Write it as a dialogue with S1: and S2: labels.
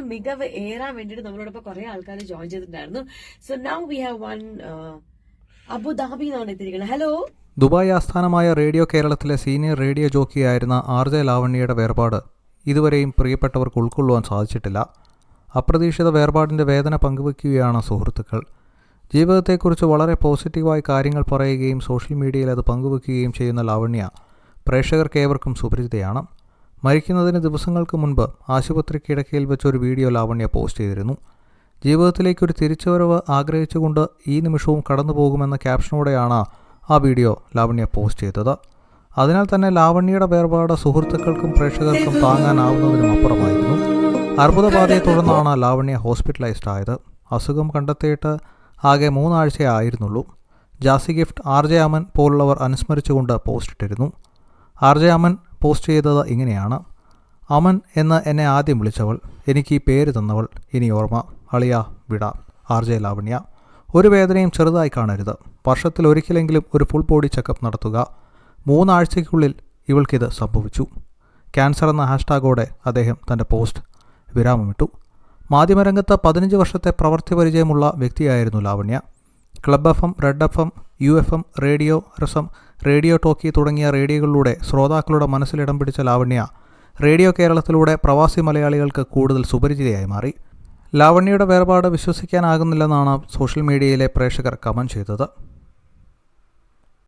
S1: മികവ് ഏറാൻ വേണ്ടിയിട്ട് നമ്മളോടൊപ്പം കുറെ ആൾക്കാർ ജോയിൻ ചെയ്തിട്ടുണ്ടായിരുന്നു. So now we have one Abu Dhabi എന്നാണ് എത്തിയിരിക്കുന്നത്. ഹലോ
S2: ദുബായ് ആസ്ഥാനമായ റേഡിയോ കേരളത്തിലെ സീനിയർ റേഡിയോ ജോക്കിയായിരുന്ന ആർ ജെ ലാവണ്യയുടെ വേർപാട് ഇതുവരെയും പ്രിയപ്പെട്ടവർക്ക് ഉൾക്കൊള്ളുവാൻ സാധിച്ചിട്ടില്ല. അപ്രതീക്ഷിത വേർപാടിന്റെ വേദന പങ്കുവയ്ക്കുകയാണ് സുഹൃത്തുക്കൾ. ജീവിതത്തെക്കുറിച്ച് വളരെ പോസിറ്റീവായി കാര്യങ്ങൾ പറയുകയും സോഷ്യൽ മീഡിയയിൽ അത് പങ്കുവയ്ക്കുകയും ചെയ്യുന്ന ലാവണ്യ പ്രേക്ഷകർക്കേവർക്കും സുപരിചിതയാണ്. മരിക്കുന്നതിന് ദിവസങ്ങൾക്ക് മുൻപ് ആശുപത്രി കിടക്കയിൽ വെച്ചൊരു വീഡിയോ ലാവണ്യ പോസ്റ്റ് ചെയ്തിരുന്നു. ജീവിതത്തിലേക്കൊരു തിരിച്ചുവരവ് ആഗ്രഹിച്ചുകൊണ്ട് ഈ നിമിഷവും കടന്നു പോകുമെന്ന ക്യാപ്ഷനോടെയാണ് ആ വീഡിയോ ലാവണ്യ പോസ്റ്റ് ചെയ്തത്. അതിനാൽ തന്നെ ലാവണ്യയുടെ വേർപാട് സുഹൃത്തുക്കൾക്കും പ്രേക്ഷകർക്കും താങ്ങാനാവുന്നതിനും അപ്പുറമായിരുന്നു. അർബുദബാധയെ തുടർന്നാണ് ലാവണ്യ ഹോസ്പിറ്റലൈസ്ഡ് ആയത്. അസുഖം കണ്ടെത്തിയിട്ട് ആകെ മൂന്നാഴ്ചയേ ആയിരുന്നുള്ളൂ. Jassie Gift R J Aman പോലുള്ളവർ അനുസ്മരിച്ചുകൊണ്ട് പോസ്റ്റ് ഇട്ടിരുന്നു ആർ ജെ അമൻ പോസ്റ്റ് ചെയ്തത് ഇങ്ങനെയാണ്. അമൻ എന്ന് എന്നെ ആദ്യം വിളിച്ചവൾ എനിക്ക് ഈ പേര് തന്നവൾ ഇനി ഓർമ്മ. അളിയ വിട ആർ ജെ ലാവണ്യ. ഒരു വേദനയും ചെറുതായി കാണരുത്. വർഷത്തിൽ ഒരിക്കലെങ്കിലും ഒരു ഫുൾ ബോഡി ചെക്കപ്പ് നടത്തുക. മൂന്നാഴ്ചയ്ക്കുള്ളിൽ ഇവൾക്കിത് സംഭവിച്ചു. ക്യാൻസർ എന്ന ഹാഷ്ടാഗോടെ അദ്ദേഹം തന്റെ പോസ്റ്റ് വിരാമമിട്ടു. മാധ്യമരംഗത്ത് പതിനഞ്ച് വർഷത്തെ പ്രവൃത്തി പരിചയമുള്ള വ്യക്തിയായിരുന്നു Lavanya. Club F M red F M U F M radio Rasam radio talkie തുടങ്ങിയ റേഡിയോകളിലൂടെ ശ്രോതാക്കളുടെ മനസ്സിലിടം പിടിച്ച ലാവണ്യ റേഡിയോ കേരളത്തിലൂടെ പ്രവാസി മലയാളികൾക്ക് കൂടുതൽ സുപരിചിതയായി മാറി. ലാവണ്യയുടെ വേർപാട് വിശ്വസിക്കാനാകുന്നില്ലെന്നാണ് സോഷ്യൽ മീഡിയയിലെ പ്രേക്ഷകർ കമന്റ് ചെയ്തത്.